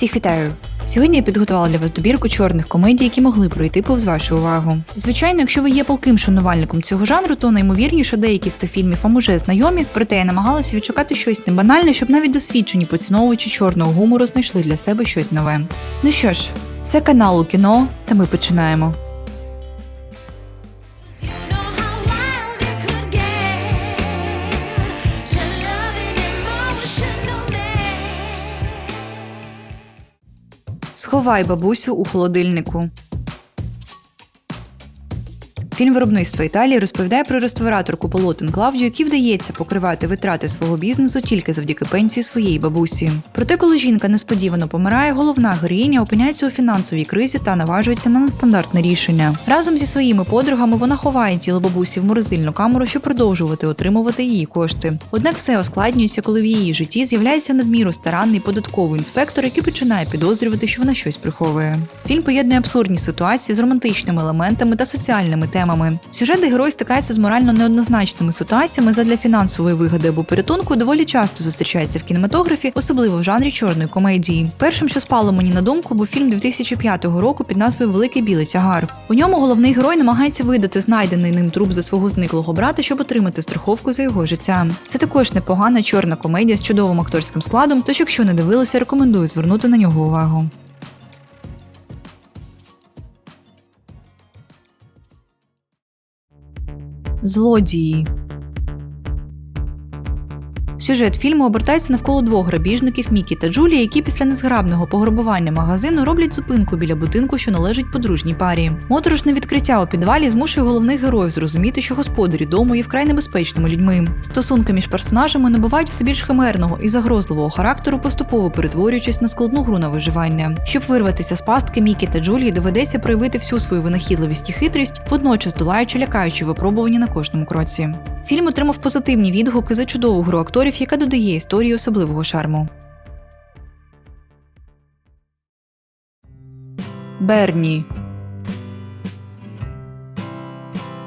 Всіх вітаю! Сьогодні я підготувала для вас добірку чорних комедій, які могли пройти повз вашу увагу. Звичайно, якщо ви є палким шанувальником цього жанру, то наймовірніше деякі з цих фільмів вам уже знайомі, проте я намагалася відшукати щось небанальне, щоб навіть досвідчені поціновувачі чорного гумору знайшли для себе щось нове. Ну що ж, це канал у кіно, та ми починаємо. Сховай бабусю у холодильнику. Фільм виробництва Італії розповідає про реставраторку полотен Клавдію, якій вдається покривати витрати свого бізнесу тільки завдяки пенсії своєї бабусі. Проте, коли жінка несподівано помирає, головна героїня опиняється у фінансовій кризі та наважується на нестандартне рішення. Разом зі своїми подругами вона ховає тіло бабусі в морозильну камеру, щоб продовжувати отримувати її кошти. Однак все ускладнюється, коли в її житті з'являється надміру старанний податковий інспектор, який починає підозрювати, що вона щось приховує. Фільм поєднує абсурдні ситуації з романтичними елементами та соціальними темами. Сюжет, де герой стикається з морально неоднозначними ситуаціями задля фінансової вигоди або порятунку, доволі часто зустрічається в кінематографі, особливо в жанрі чорної комедії. Першим, що спало мені на думку, був фільм 2005 року під назвою Великий білий тягар. У ньому головний герой намагається видати знайдений ним труп за свого зниклого брата, щоб отримати страховку за його життя. Це також непогана чорна комедія з чудовим акторським складом. Тож, якщо не дивилися, рекомендую звернути на нього увагу. Злодії. Сюжет фільму обертається навколо двох грабіжників Мікі та Джулі, які після незграбного пограбування магазину роблять зупинку біля будинку, що належить подружній парі. Моторошне відкриття у підвалі змушує головних героїв зрозуміти, що господарі дому є вкрай небезпечними людьми. Стосунки між персонажами набувають все більш химерного і загрозливого характеру, поступово перетворюючись на складну гру на виживання. Щоб вирватися з пастки Мікі та Джулії, доведеться проявити всю свою винахідливість і хитрість, водночас долаючи лякаючі випробування на кожному кроці. Фільм отримав позитивні відгуки за чудову гру акторів, яка додає історії особливого шарму. Берні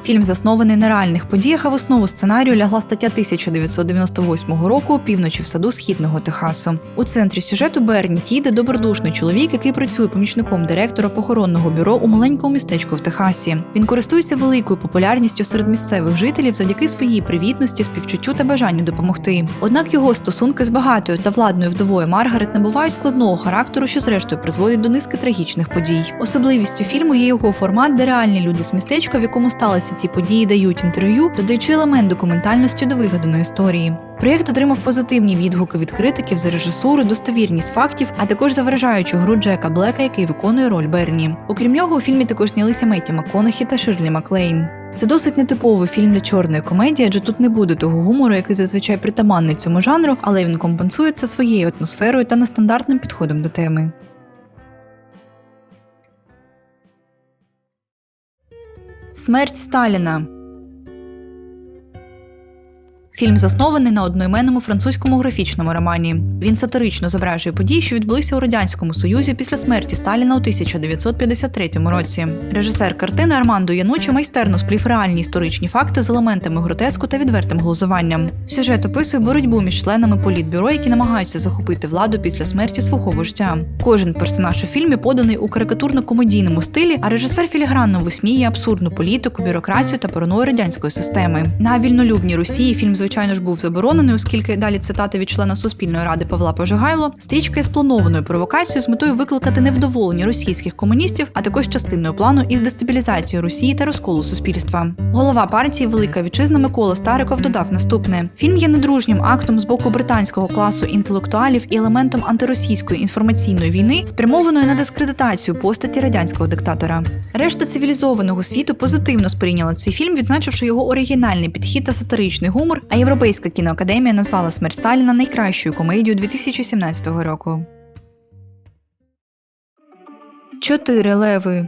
Фільм заснований на реальних подіях, а в основу сценарію лягла стаття 1998 року півночі в саду східного Техасу. У центрі сюжету Берні Тіде добродушний чоловік, який працює помічником директора похоронного бюро у маленькому містечку в Техасі. Він користується великою популярністю серед місцевих жителів завдяки своїй привітності, співчуттю та бажанню допомогти. Однак його стосунки з багатою та владною вдовою Маргарет набувають складного характеру, що зрештою призводить до низки трагічних подій. Особливістю фільму є його формат, де реальні люди з містечка, в якому сталися ці події, дають інтерв'ю, додаючи елемент документальності до вигаданої історії. Проєкт отримав позитивні відгуки від критиків за режисуру, достовірність фактів, а також за вражаючу гру Джека Блека, який виконує роль Берні. Окрім нього, у фільмі також знялися Метті МакКонахі та Ширлі Маклейн. Це досить нетиповий фільм для чорної комедії, адже тут не буде того гумору, який зазвичай притаманний цьому жанру, але він компенсує це своєю атмосферою та нестандартним підходом до теми. Смерть Сталіна. Фільм заснований на одноіменному французькому графічному романі. Він сатирично зображує події, що відбулися у радянському союзі після смерті Сталіна у 1953 році. Режисер картини Армандо Янучі майстерно сплів реальні історичні факти з елементами гротеску та відвертим глузуванням. Сюжет описує боротьбу між членами політбюро, які намагаються захопити владу після смерті свого вождя. Кожен персонаж у фільмі поданий у карикатурно-комедійному стилі, а режисер філігранно висміює абсурдну політику, бюрократію та параною радянської системи. На вільнолюбній Росії фільм, звичайно ж, був заборонений, оскільки далі цитата від члена Суспільної ради Павла Пожигайло стрічка є спланованою провокацією з метою викликати невдоволення російських комуністів, а також частиною плану із дестабілізацією Росії та розколу суспільства. Голова партії Велика Вітчизна Микола Стариков додав наступне: фільм є недружнім актом з боку британського класу інтелектуалів і елементом антиросійської інформаційної війни, спрямованої на дискредитацію постаті радянського диктатора. Решта цивілізованого світу позитивно сприйняла цей фільм, відзначивши його оригінальний підхід та сатиричний гумор. А Європейська кіноакадемія назвала смерть Сталіна найкращою комедією 2017 року. Чотири леви.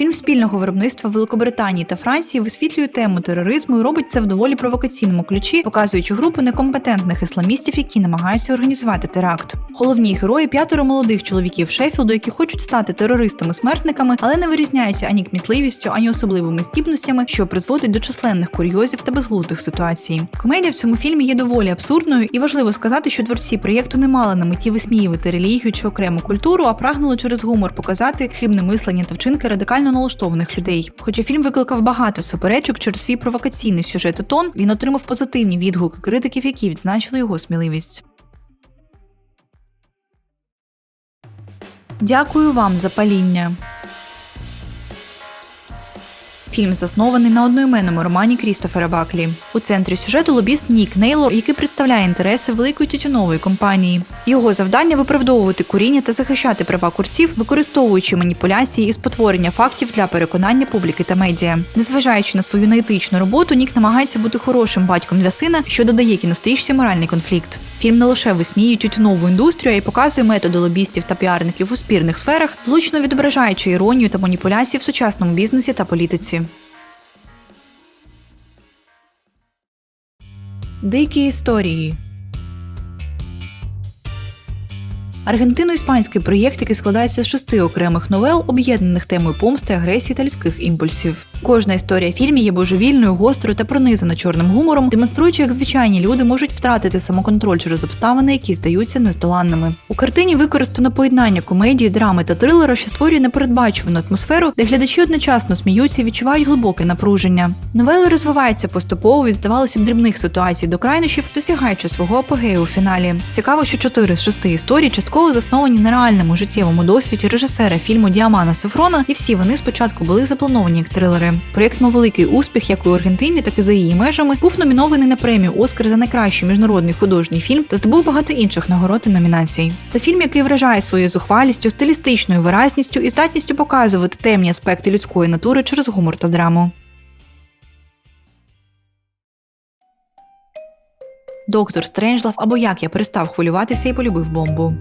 Фільм спільного виробництва Великобританії та Франції висвітлює тему тероризму і робить це в доволі провокаційному ключі, показуючи групу некомпетентних ісламістів, які намагаються організувати теракт. Головні герої п'ятеро молодих чоловіків Шеффілду, які хочуть стати терористами-смертниками, але не вирізняються ані кмітливістю, ані особливими здібностями, що призводить до численних курйозів та безглуздих ситуацій. Комедія в цьому фільмі є доволі абсурдною, і важливо сказати, що творці проєкту не мали на меті висміювати релігію чи окрему культуру, а прагнули через гумор показати хибне мислення та вчинки радикально налаштованих людей. Хоча фільм викликав багато суперечок через свій провокаційний сюжет і тон, він отримав позитивні відгуки критиків, які відзначили його сміливість. Дякую вам за паління. Фільм заснований на одноіменному романі Крістофера Баклі. У центрі сюжету лобіст Нік Нейлор, який представляє інтереси великої тютюнової компанії. Його завдання виправдовувати куріння та захищати права курців, використовуючи маніпуляції і спотворення фактів для переконання публіки та медіа. Незважаючи на свою неетичну роботу, Нік намагається бути хорошим батьком для сина, що додає кінострічці моральний конфлікт. Фільм не лише висміює тютюнову індустрію, а й показує методи лобістів та піарників у спірних сферах, влучно відображаючи іронію та маніпуляції в сучасному бізнесі та політиці. Дикі історії. Аргентино-іспанський проєкт, який складається з шести окремих новел, об'єднаних темою помсти, агресії та людських імпульсів. Кожна історія в фільмі є божевільною, гострою та пронизана чорним гумором, демонструючи, як звичайні люди можуть втратити самоконтроль через обставини, які здаються нездоланними. У картині використано поєднання комедії, драми та трилера, що створює непередбачувану атмосферу, де глядачі одночасно сміються і відчувають глибоке напруження. Новели розвиваються поступово від здавалося б дрібних ситуацій до крайнощів, досягаючи свого апогею у фіналі. Цікаво, що чотири з шести історій частково засновані на реальному життєвому досвіді режисера фільму Діамана Сафрона, і всі вони спочатку були заплановані як трилери. Проєкт мав великий успіх як у Аргентині, так і за її межами. Був номінований на премію Оскар за найкращий міжнародний художній фільм та здобув багато інших нагород і номінацій. Це фільм, який вражає своєю зухвалістю, стилістичною виразністю і здатністю показувати темні аспекти людської натури через гумор та драму. Доктор Стренджлав або як я перестав хвилюватися і полюбив бомбу.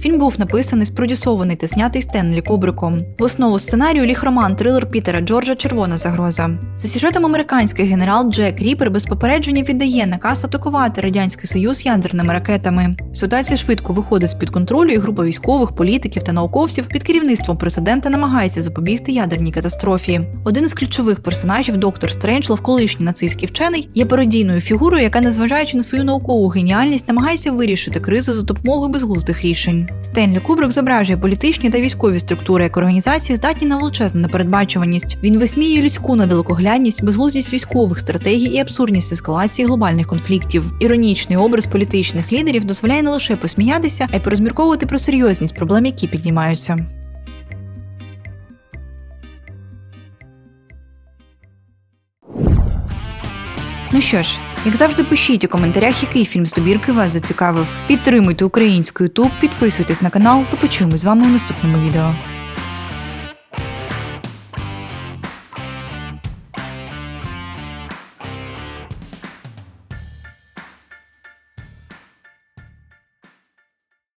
Фільм був написаний, спродюсований та знятий Стенлі Кубриком. В основу сценарію ліг роман трилер Пітера Джорджа Червона загроза. За сюжетом американський генерал Джек Ріпер без попередження віддає наказ атакувати радянський союз ядерними ракетами. Ситуація швидко виходить з під контролю, і група військових, політиків та науковців під керівництвом президента намагається запобігти ядерній катастрофі. Один із ключових персонажів, доктор Стренджлов, колишній нацистський вчений, є пародійною фігурою, яка, незважаючи на свою наукову геніальність, намагається вирішити кризу за допомогою безглуздих рішень. Стенлі Кубрик зображує політичні та військові структури як організації, здатні на величезну непередбачуваність. Він висміює людську недалекоглядність, безглуздість військових стратегій і абсурдність ескалації глобальних конфліктів. Іронічний образ політичних лідерів дозволяє не лише посміятися, а й порозмірковувати про серйозність проблем, які піднімаються. Ну що ж, як завжди, пишіть у коментарях, який фільм з добірки вас зацікавив. Підтримуйте українську YouTube, підписуйтесь на канал та почуємось з вами у наступному відео.